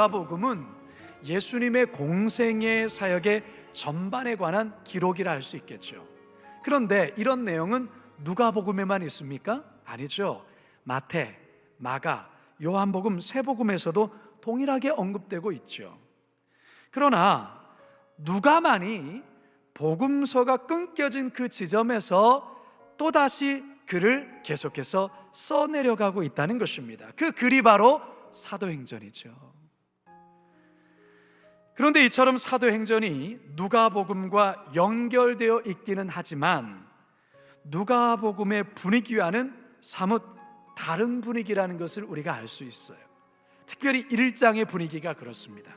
누가복음은 예수님의 공생의 사역의 전반에 관한 기록이라 할 수 있겠죠. 그런데 이런 내용은 누가복음에만 있습니까? 아니죠. 마태, 마가, 요한복음, 세복음에서도 동일하게 언급되고 있죠. 그러나 누가만이 복음서가 끊겨진 그 지점에서 또다시 글을 계속해서 써내려가고 있다는 것입니다. 그 글이 바로 사도행전이죠. 그런데 이처럼 사도행전이 누가복음과 연결되어 있기는 하지만 누가복음의 분위기와는 사뭇 다른 분위기라는 것을 우리가 알 수 있어요. 특별히 1장의 분위기가 그렇습니다.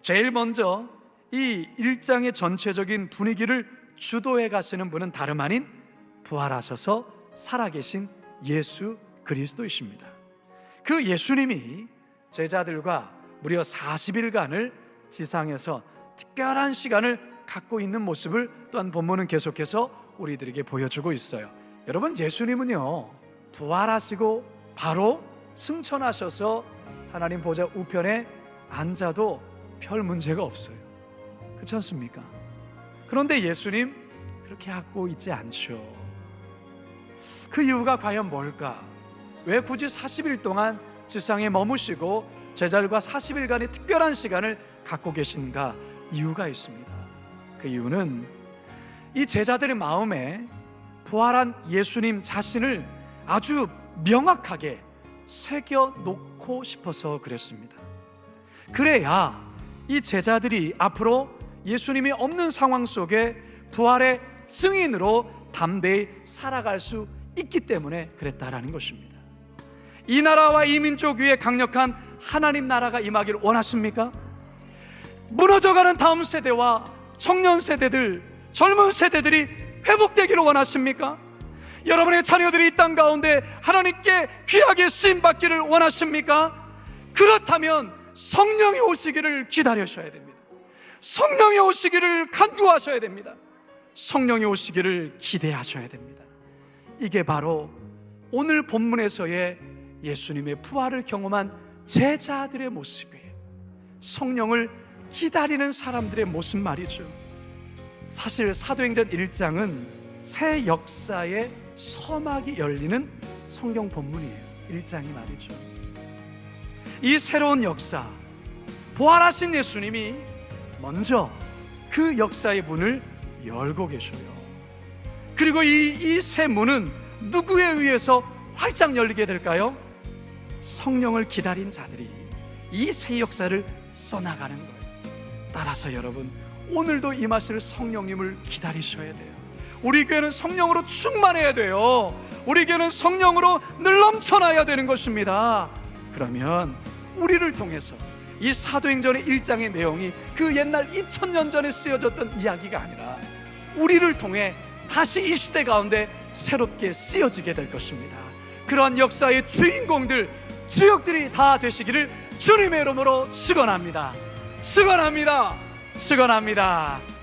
제일 먼저 이 1장의 전체적인 분위기를 주도해 가시는 분은 다름 아닌 부활하셔서 살아계신 예수 그리스도이십니다. 그 예수님이 제자들과 무려 40일간을 지상에서 특별한 시간을 갖고 있는 모습을 또한 본문은 계속해서 우리들에게 보여주고 있어요. 여러분 예수님은요 부활하시고 바로 승천하셔서 하나님 보좌 우편에 앉아도 별 문제가 없어요. 그렇지 않습니까? 그런데 예수님 그렇게 하고 있지 않죠. 그 이유가 과연 뭘까? 왜 굳이 40일 동안 지상에 머무시고 제자들과 40일간의 특별한 시간을 갖고 계신가? 이유가 있습니다. 그 이유는 이 제자들의 마음에 부활한 예수님 자신을 아주 명확하게 새겨 놓고 싶어서 그랬습니다. 그래야 이 제자들이 앞으로 예수님이 없는 상황 속에 부활의 증인으로 담대히 살아갈 수 있기 때문에 그랬다라는 것입니다. 이 나라와 이 민족 위에 강력한 하나님 나라가 임하기를 원하십니까? 무너져가는 다음 세대와 청년 세대들, 젊은 세대들이 회복되기를 원하십니까? 여러분의 자녀들이 이 땅 가운데 하나님께 귀하게 쓰임 받기를 원하십니까? 그렇다면 성령이 오시기를 기다리셔야 됩니다. 성령이 오시기를 간구하셔야 됩니다. 성령이 오시기를 기대하셔야 됩니다. 이게 바로 오늘 본문에서의 예수님의 부활을 경험한 제자들의 모습이에요. 성령을 기다리는 사람들의 모습 말이죠. 사실 사도행전 1장은 새 역사의 서막이 열리는 성경 본문이에요. 1장이 말이죠. 이 새로운 역사, 부활하신 예수님이 먼저 그 역사의 문을 열고 계셔요. 그리고 이 이 새 문은 누구에 의해서 활짝 열리게 될까요? 성령을 기다린 자들이 이 새 역사를 써나가는 거예요. 따라서 여러분 오늘도 임하실 성령님을 기다리셔야 돼요. 우리 교회는 성령으로 충만해야 돼요. 우리 교회는 성령으로 늘 넘쳐나야 되는 것입니다. 그러면 우리를 통해서 이 사도행전의 1장의 내용이 그 옛날 2000년 전에 쓰여졌던 이야기가 아니라 우리를 통해 다시 이 시대 가운데 새롭게 쓰여지게 될 것입니다. 그러한 역사의 주인공들, 주역들이 다 되시기를 주님의 이름으로 축원합니다. 축원합니다. 축원합니다.